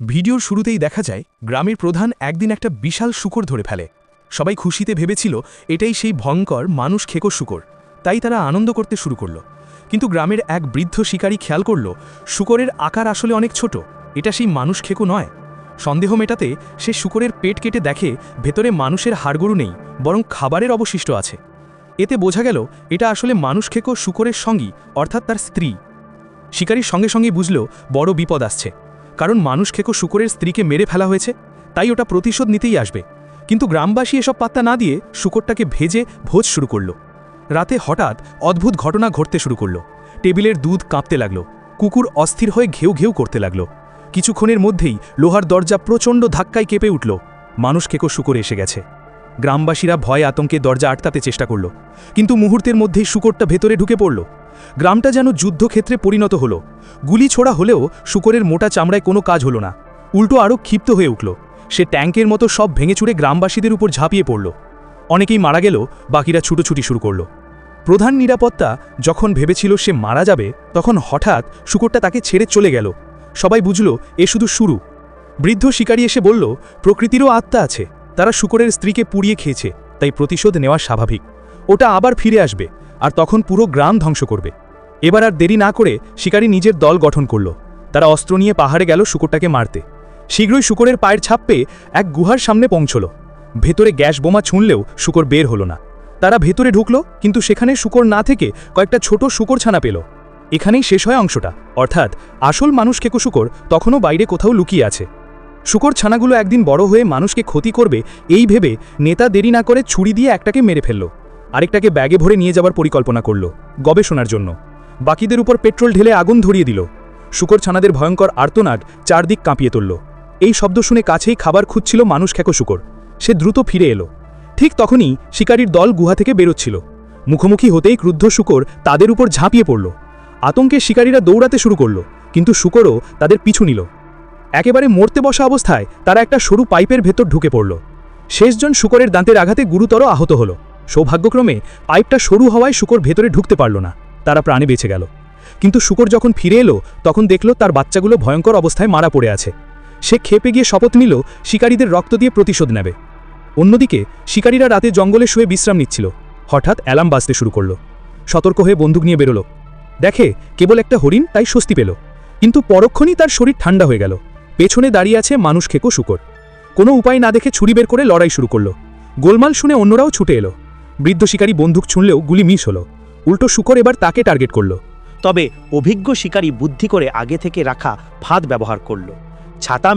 ভিডিওর শুরুতেই দেখা যায়, গ্রামের প্রধান একদিন একটা বিশাল শুকর ধরে ফেলে। সবাই খুশিতে ভেবেছিল, এটাই সেই ভয়ঙ্কর মানুষ খেকো শুকর। তাই তারা আনন্দ করতে শুরু করল। কিন্তু গ্রামের এক বৃদ্ধ শিকারী খেয়াল করল, শুকরের আকার আসলে অনেক ছোট। এটা সেই মানুষ খেকো নয়। সন্দেহ মেটাতে সে শুকরের পেট কেটে দেখে, ভেতরে মানুষের হাড়গোড়ু নেই, বরং খাবারের অবশিষ্ট আছে। এতে বোঝা গেল, এটা আসলে মানুষ খেকো শুকরের সঙ্গী, অর্থাৎ তার স্ত্রী। শিকারীর সঙ্গে সঙ্গে বুঝল, বড় বিপদ আসছে। কারণ মানুষ খেকো শুকরের স্ত্রীকে মেরে ফেলা হয়েছে, তাই ওটা প্রতিশোধ নিতেই আসবে। কিন্তু গ্রামবাসী এসব পাত্তা না দিয়ে শুকরটাকে ভেজে ভোজ শুরু করল। রাতে হঠাৎ অদ্ভুত ঘটনা ঘটতে শুরু করল। টেবিলের দুধ কাঁপতে লাগল। কুকুর অস্থির হয়ে ঘেউ ঘেউ করতে লাগল। কিছুক্ষণের মধ্যেই লোহার দরজা প্রচণ্ড ধাক্কায় কেঁপে উঠল। মানুষ খেকো শুকর এসে গেছে। গ্রামবাসীরা ভয়ে আতঙ্কে দরজা আটকাতে চেষ্টা করল। কিন্তু মুহূর্তের মধ্যেই শুকরটা ভেতরে ঢুকে পড়ল। গ্রামটা যেন যুদ্ধক্ষেত্রে পরিণত হলো। গুলি ছোড়া হলেও শুকরের মোটা চামড়ায় কোনো কাজ হলো না। উল্টো আরও ক্ষিপ্ত হয়ে উঠল। সে ট্যাঙ্কের মতো সব ভেঙে চুড়ে গ্রামবাসীদের উপর ঝাঁপিয়ে পড়ল। অনেকেই মারা গেল, বাকিরা ছুটোছুটি শুরু করল। প্রধান নিরাপত্তা যখন ভেবেছিল সে মারা যাবে, তখন হঠাৎ শুকরটা তাকে ছেড়ে চলে গেল। সবাই বুঝল, এ শুধু শুরু। বৃদ্ধ শিকারী এসে বলল, প্রকৃতিরও আত্মা আছে। তারা শুকরের স্ত্রীকে পুড়িয়ে খেয়েছে, তাই প্রতিশোধ নেওয়া স্বাভাবিক। ওটা আবার ফিরে আসবে। আর তখন পুরো গ্রাম ধ্বংস করবে। এবার আর দেরি না করে শিকারী নিজের দল গঠন করল। তারা অস্ত্র নিয়ে পাহাড়ে গেল শুকরটাকে মারতে। শীঘ্রই শুকরের পায়ের ছাপ পেয়ে এক গুহার সামনে পৌঁছল। ভেতরে গ্যাস বোমা ছুঁড়লেও শুকর বের হলো না। তারা ভেতরে ঢুকল, কিন্তু সেখানে শুকর না থেকে কয়েকটা ছোট শুকর ছানা পেল। এখানেই শেষ হয় অংশটা। অর্থাৎ আসল মানুষ খেকো শুকর তখনও বাইরে কোথাও লুকিয়ে আছে। শুকর ছানাগুলো একদিন বড় হয়ে মানুষকে ক্ষতি করবে এই ভেবে নেতা দেরি না করে ছুরি দিয়ে একটাকে মেরে ফেলল। আরেকটাকে ব্যাগে ভরে নিয়ে যাবার পরিকল্পনা করল, গবেষণার জন্য। বাকিদের উপর পেট্রোল ঢেলে আগুন ধরিয়ে দিল। শুকর ছানাদের ভয়ঙ্কর আর্তনাদ চারদিক কাঁপিয়ে তুলল। এই শব্দ শুনে কাছেই খাবার খুঁজছিল মানুষ খেকো শুকর। সে দ্রুত ফিরে এলো। ঠিক তখনই শিকারীর দল গুহা থেকে বেরোচ্ছিল। মুখোমুখি হতেই ক্রুদ্ধ শুকর তাদের উপর ঝাঁপিয়ে পড়ল। আতঙ্কে শিকারীরা দৌড়াতে শুরু করল, কিন্তু শুকরও তাদের পিছু নিল। একেবারে মরতে বসা অবস্থায় তারা একটা সরু পাইপের ভেতর ঢুকে পড়ল। শেষজন শুকরের দাঁতের আঘাতে গুরুতর আহত হল। সৌভাগ্যক্রমে পাইপটা সরু হওয়ায় শুকর ভেতরে ঢুকতে পারল না। তারা প্রাণে বেঁচে গেল। কিন্তু শুকর যখন ফিরে এলো, তখন দেখল তার বাচ্চাগুলো ভয়ঙ্কর অবস্থায় মারা পড়ে আছে। সে খেপে গিয়ে শপথ নিল, শিকারীদের রক্ত দিয়ে প্রতিশোধ নেবে। অন্যদিকে, শিকারীরা রাতে জঙ্গলে শুয়ে বিশ্রাম নিচ্ছিল। হঠাৎ অ্যালার্ম বাজতে শুরু করল। সতর্ক হয়ে বন্দুক নিয়ে বেরোলো। দেখে, কেবল একটা হরিণ, তাই স্বস্তি পেল। কিন্তু পরক্ষণই তার শরীর ঠান্ডা হয়ে গেল। পেছনে দাঁড়িয়ে আছে মানুষ খেকো শুকর। কোনো উপায় না দেখে ছুরি বের করে লড়াই শুরু করল। গোলমাল শুনে অন্যরাও ছুটে এলো। বৃদ্ধ শিকারী বন্দুক ছুঁড়লেও গুলি মিস হলো। উল্টো শুকর এবার তাকে টার্গেট করল। তবে অভিজ্ঞ শিকারী বুদ্ধি করে আগে থেকে রাখা ফাঁদ ব্যবহার করল। ছাতা